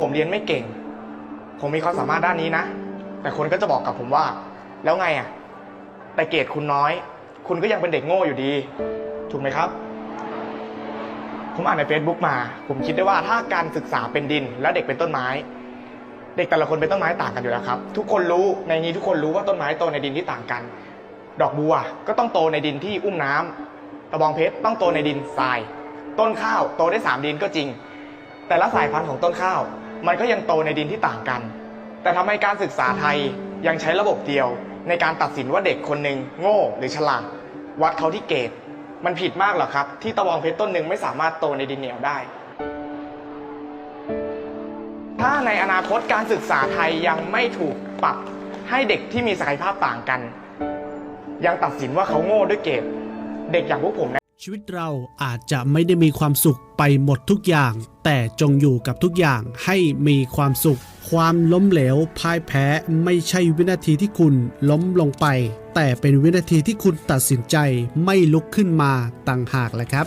ผมเรียนไม่เก่ง ผมมีความสามารถด้านนี้นะ แต่คนก็จะบอกกับผมว่า แล้วไงอะ แต่เกรดคุณน้อย คุณก็ยังเป็นเด็กโง่อยู่ดี ถูกไหมครับ ผมอ่านใน Facebook มา ผมคิดได้ว่าถ้าการศึกษาเป็นดิน แล้วเด็กเป็นต้นไม้ เด็กแต่ละคนเป็นต้นไม้ต่างกันอยู่แล้วครับ ทุกคนรู้ ในนี้ทุกคนรู้ว่าต้นไม้โตในดินที่ต่างกัน ดอกบัวก็ต้องโตในดินที่อุ้มน้ำตะบองเพชรต้องโตในดินทราย ต้นข้าวโตได้สามดินก็จริง แต่ละสายพันธุ์ของต้นข้าว มันก็ยังโตในดินที่ต่างกัน แต่ทำไมการศึกษาไทยยังใช้ระบบเดียว ในการตัดสินว่าเด็กคนหนึ่งโง่หรือฉลาด วัดเขาที่เกรดมันผิดมากเหรอครับ ที่ตะบองเพชรต้นหนึ่งไม่สามารถโตในดินเหนียวได้ ถ้าในอนาคตการศึกษาไทยยังไม่ถูกปรับให้เด็กที่มีศักยภาพต่างกัน ยังตัดสินว่าเขาโง่ด้วยเกรดเด็กอย่างพวกผมนะ ชีวิตเราอาจจะไม่ได้มีความสุขไปหมดทุกอย่าง แต่จงอยู่กับทุกอย่างให้มีความสุข ความล้มเหลวพ่ายแพ้ไม่ใช่วินาทีที่คุณล้มลงไป แต่เป็นวินาทีที่คุณตัดสินใจไม่ลุกขึ้นมาต่างหากแหละครับ